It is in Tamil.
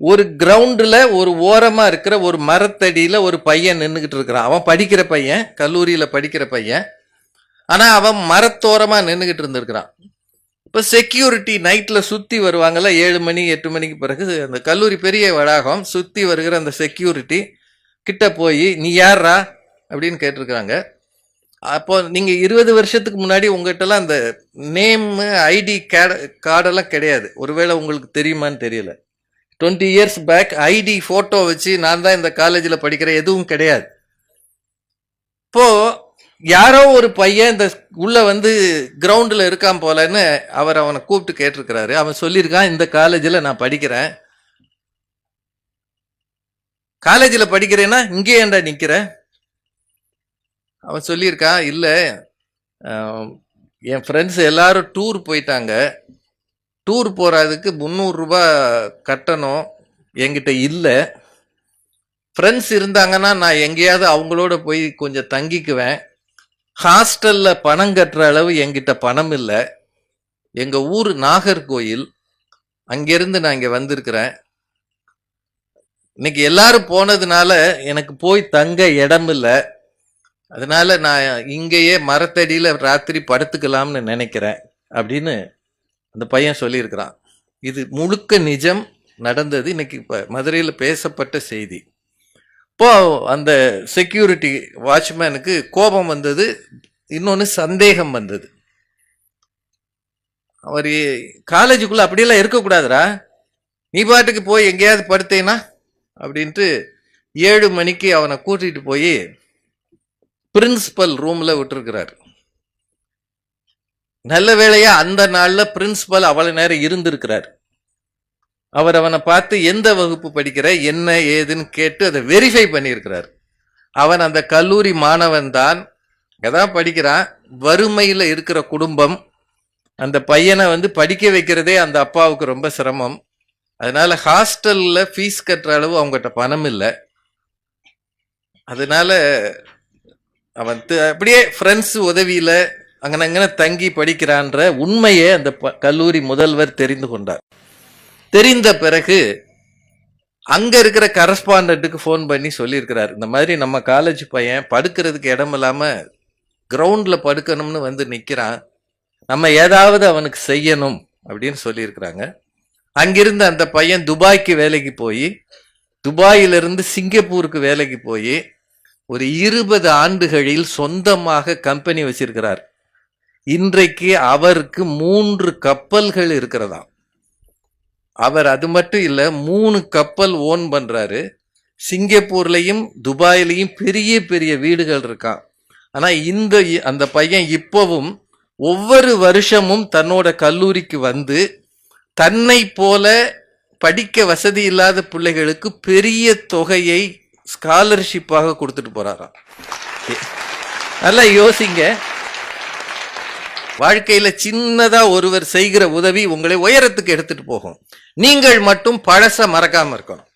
ஒரு கிரவுண்டில் ஒரு ஓரமாக இருக்கிற ஒரு மரத்தடியில் ஒரு பையன் நின்றுக்கிட்டு இருக்கிறான். அவன் படிக்கிற பையன் கல்லூரியில் படிக்கிற பையன். ஆனால் அவன் மரத்தோரமாக நின்றுக்கிட்டு இருந்திருக்கிறான். இப்போ செக்யூரிட்டி நைட்டில் சுற்றி வருவாங்கல்ல ஏழு மணி எட்டு மணிக்கு பிறகு அந்த கல்லூரி பெரிய வளாகம் சுற்றி வருகிற அந்த செக்யூரிட்டி கிட்ட போய் நீ யார்ரா அப்படின்னு கேட்டிருக்கிறாங்க. அப்போ நீங்கள் இருபது வருஷத்துக்கு முன்னாடி உங்கள்கிட்டலாம் அந்த நேம் ஐடி கேட கார்டெல்லாம் கிடையாது. ஒருவேளை உங்களுக்கு தெரியுமான்னு தெரியல. Twenty years back ID photo வச்சு நான் தான் இந்த காலேஜில் படிக்கிற எதுவும் கிடையாது. இப்போ யாரோ ஒரு பையன் இந்த உள்ள வந்து கிரவுண்டில் இருக்கான் போலன்னு அவர் அவனை கூப்பிட்டு கேட்டிருக்கிறாரு. அவன் சொல்லியிருக்கான் இந்த காலேஜில் நான் படிக்கிறேன். காலேஜில் படிக்கிறேன்னா இங்கே ஏன்டா நிற்கிற அவன் சொல்லியிருக்கான் இல்லை என் ஃப்ரெண்ட்ஸ் எல்லாரும் டூர் போயிட்டாங்க. டூர் போகிறதுக்கு முந்நூறுரூபா கட்டணும் என்கிட்ட இல்லை. ஃப்ரெண்ட்ஸ் இருந்தாங்கன்னா நான் எங்கேயாவது அவங்களோட போய் கொஞ்சம் தங்கிக்குவேன். ஹாஸ்டலில் பணம் கட்டுற அளவு என்கிட்ட பணம் இல்லை. எங்கள் ஊர் நாகர்கோயில். அங்கேருந்து நான் இங்கே வந்திருக்கிறேன். இன்னைக்கு எல்லாரும் போனதுனால எனக்கு போய் தங்க இடம் இல்லை. அதனால நான் இங்கேயே மரத்தடியில் ராத்திரி படுத்துக்கலாம்னு நினைக்கிறேன். அப்படின்னு அந்த பையன் சொல்லியிருக்கிறான் இது முழுக்க நிஜம் நடந்தது இன்னைக்கு இப்போ மதுரையில் பேசப்பட்ட செய்தி. இப்போது அந்த செக்யூரிட்டி வாட்ச்மேனுக்கு கோபம் வந்தது இன்னொன்று சந்தேகம் வந்தது. அவர் காலேஜுக்குள்ளே அப்படியெல்லாம் இருக்கக்கூடாதுரா நீ பாட்டுக்கு போய் எங்கேயாவது படுத்தேனா? அப்படின்ட்டு ஏழு மணிக்கு அவனை கூட்டிகிட்டு போய் பிரின்சிபல் ரூமில் விட்டுருக்கிறார். நல்ல வேளையா அந்த நாள்ல பிரின்சிபல் அவ்வளவு நேரம் இருந்திருக்கிறார். அவர் அவனை பார்த்து எந்த வகுப்பு படிக்கிற? என்ன ஏதுன்னு கேட்டு அதை வெரிஃபை பண்ணியிருக்கிறார். அவன் அந்த கல்லூரி மாணவன் தான். தான் படிக்கிறான். வறுமையில் இருக்கிற குடும்பம். அந்த பையனை வந்து படிக்க வைக்கிறதே அந்த அப்பாவுக்கு ரொம்ப சிரமம். அதனால ஹாஸ்டல்ல ஃபீஸ் கட்டுற அளவு அவங்ககிட்ட பணம் இல்லை. அதனால அவன் அப்படியே ஃப்ரெண்ட்ஸ் உதவியில அங்கன தங்கி படிக்கிறான்ற உண்மையை அந்த ப- கல்லூரி முதல்வர் தெரிந்து கொண்டார். தெரிந்த பிறகு அங்க இருக்கிற கரஸ்பாண்டன்ட்டுக்கு ஃபோன் பண்ணி சொல்லியிருக்கிறார். இந்த மாதிரி நம்ம காலேஜ் பையன் படுக்கிறதுக்கு இடம் இல்லாம கிரவுண்ட்ல படுக்கணும்னு வந்து நிக்கிறான். நம்ம ஏதாவது அவனுக்கு செய்யணும் அப்படின்னு சொல்லியிருக்கிறாங்க. அங்கிருந்து அந்த பையன் துபாய்க்கு வேலைக்கு போய் துபாயிலிருந்து சிங்கப்பூருக்கு வேலைக்கு போய் ஒரு இருபது ஆண்டுகளில் சொந்தமாக கம்பெனி வச்சிருக்கிறார். இன்றைக்கு அவருக்கு மூன்று கப்பல்கள் இருக்கிறதாம். அவர் அது மட்டும் இல்லை மூணு கப்பல் ஓன் பண்ணுறாரு சிங்கப்பூர்லேயும் துபாயிலையும் பெரிய பெரிய வீடுகள் இருக்கான் ஆனால் இந்த அந்த பையன் இப்போவும் ஒவ்வொரு வருஷமும் தன்னோட கல்லூரிக்கு வந்து தன்னை போல படிக்க வசதி இல்லாத பிள்ளைகளுக்கு பெரிய தொகையை ஸ்காலர்ஷிப்பாக கொடுத்துட்டு போகிறாராம் நல்லா யோசிங்க. வாழ்க்கையில சின்னதா ஒருவர் செய்கிற உதவி உங்களை உயரத்துக்கு எடுத்துட்டு போகும். நீங்கள் மட்டும் பழச மறக்காம இருக்கணும்.